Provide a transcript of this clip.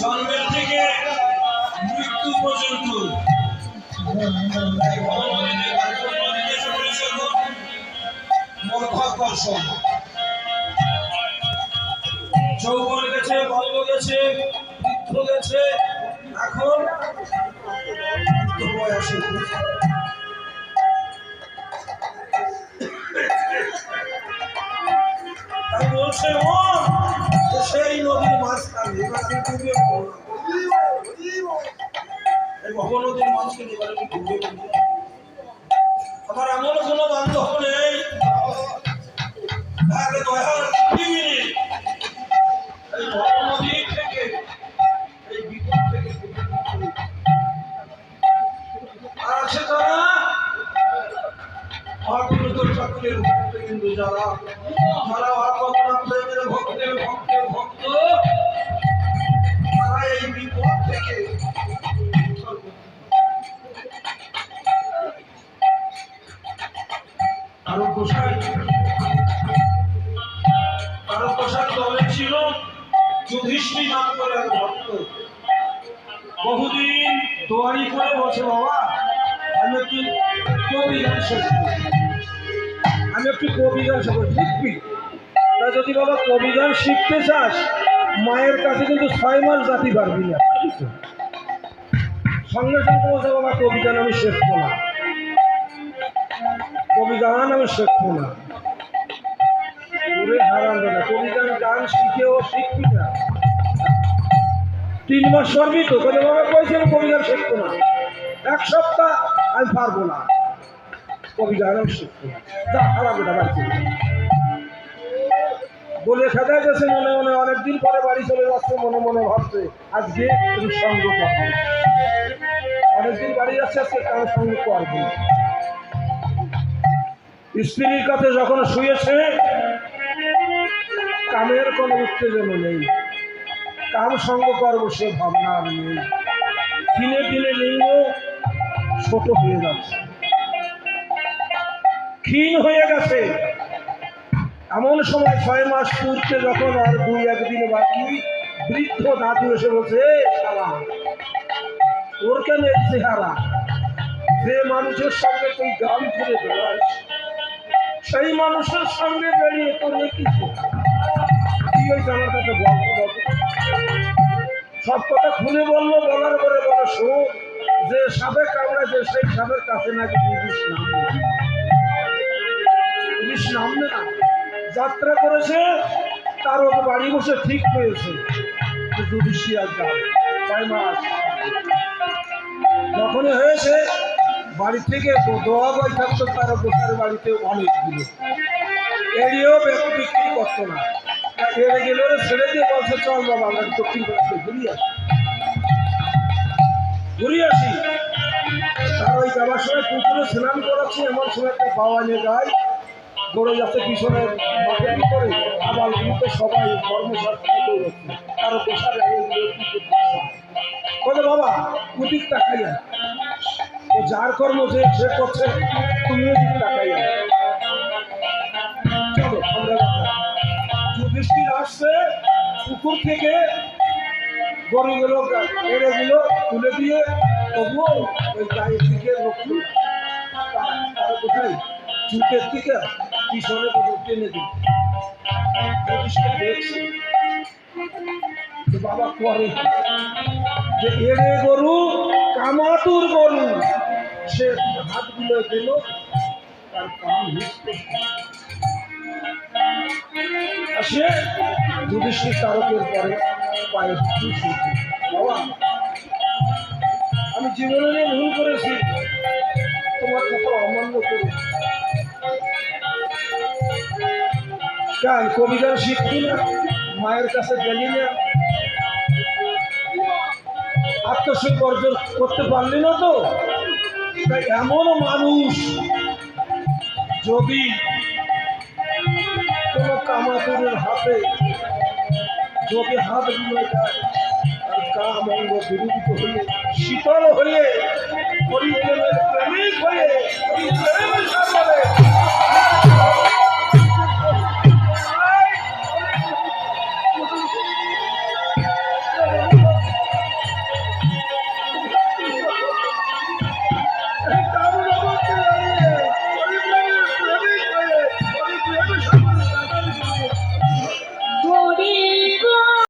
জন্মের থেকে মৃত্যু পর্যন্ত। মধ্যাকর্ষণ যৌবন গেছে বাল্য গেছে বৃদ্ধ গেছে এখন বয়সে বলছে ও সেই নদীর মাঝখানে, এবার আমি ডুবে পড়লাম। এই ভব নদীর মাঝখানে এবার আমি ডুবে আমার এমন কোনো বান্ধব নেই। দয়ার পৃথিবী এই ভব থেকে, এই বিপদ থেকে আর আছে তারা? মহাপুরুষ চক্রের কিন্তু যারা যারা ভগবান আরও কোষায় আরও কোষার দলে ছিল, যুধিষ্ঠির নাম করে ভক্ত। বহুদিন তোয়ারি করে বসে বাবা, আমি একটু কবি গান আমি একটু কবি গান শিখব তা যদি বাবা কবি গান শিখতে চাস, মায়ের কাছে কিন্তু ছয় মাস জাতি পারবি না সঙ্গে সঙ্গে বলছে, বাবা, কবি গান আমি শিখব না। কবি গান আমি শিখব না। ওরে হারান না। কবি গান শিখেও শিখবি না। তিন মাস সরবি তো বলে বাবা কইছে আমি কবি গান শিখব না। এক সপ্তাহ আমি পারব না। কবি গান আমি শিখব না। যা, হারাম এটা বাড়িতে বলে খেদা গেছে মনে মনে, অনেকদিন পরে বাড়ি চলে যাচ্ছে, মনে মনে ভাবছে, আজকে তুমি সঙ্গ করবে অনেকদিন বাড়ি যাচ্ছে, আজকে কারও সঙ্গ করবে স্ত্রীর কাছে যখন শুয়েছে কামের কোনো উত্তেজনা নেই। কাম সঙ্গ করব সে ভাবনা আর নেই। দিনে দিনে লিঙ্গ ছোট হয়ে যাচ্ছে। ক্ষীণ হয়ে গেছে। এমন সময় ছয় মাস পূর্তে যখন আর দুই একদিন বাকি, বৃদ্ধ দাদু এসে বলছে, "এ ওর কেন চেহারা? যে মানুষের সঙ্গে তুই গান করে বেড়াস সেই মানুষের সঙ্গে বেরিয়ে এ কিছু কি হয়েছে আমার কাছে গল্প গল্প সব কথা খুলে বলল, বলার পরে বলো, শোন, যে সাপে কামড়াছে সেই সাপের কাছে নাকি পুলিশ পুলিশ নামবে? না। যাত্রা করেছে, তার ওর বাড়ি বসে ঠিক হয়েছে। যে জুডিশিয়াল যাবে ছয় মাস? যখনই হয়েছে বাড়ি থেকে দোয়া বই থাকতো তার বসার বাড়িতে অনেকগুলো এড়িয়েও ব্যক্তি বিক্রি করতো না। এড়ে গেলে ছেড়ে দিয়ে বলছে, চল বাবা, আমরা দক্ষিণ পাড়াতে ঘুরিয়ে আসি। ঘুরিয়ে আসি। তার ওই যাবার সময় পুকুরে স্নান করাচ্ছি, এমন সময় একটা বাবা নিয়ে যায়। দৌড়ে যাচ্ছে পিছনে মাঠের ভিতরে। আবার গ্রুপে সবাই কর্মসংস্থান দৌড়াচ্ছে তার বসার বলে, বাবা তাকাইয়া ও যার কর্ম যে সে করছে, তুমিও দিক তাকাইয়া চলো, আমরা যুধিষ্ঠির আসছে, পুকুর থেকে গরুগুলো এড়েগুলো তুলে দিয়ে তবুও ওই গায়ের দিকে লক্ষ্য তারা কোথায় চুটের দিকে পিছনে কত টেনে দিল বাবা করে যে এড়ে গরু, কামাতুর গরু। হাতগুলো দিল, তার হিসতে আসে। যুধিষ্ঠির তারকের পরে বাবা, আমি জীবনে ভুল করেছি। তোমার কথা অমান্য কেন না মায়ের কাছে গেলি না আত্মসুখ অর্জন করতে পারলি না তো? এমন মানুষ যদি কোনো কামাতুরের হাতে যদি হাত বুলে যায় আর কাম অঙ্গ বিরুদ্ধ হয়ে, শীতল হয়ে হরিপ্রেমের প্রেমিক হয়ে হরিপ্রেমের সাগরে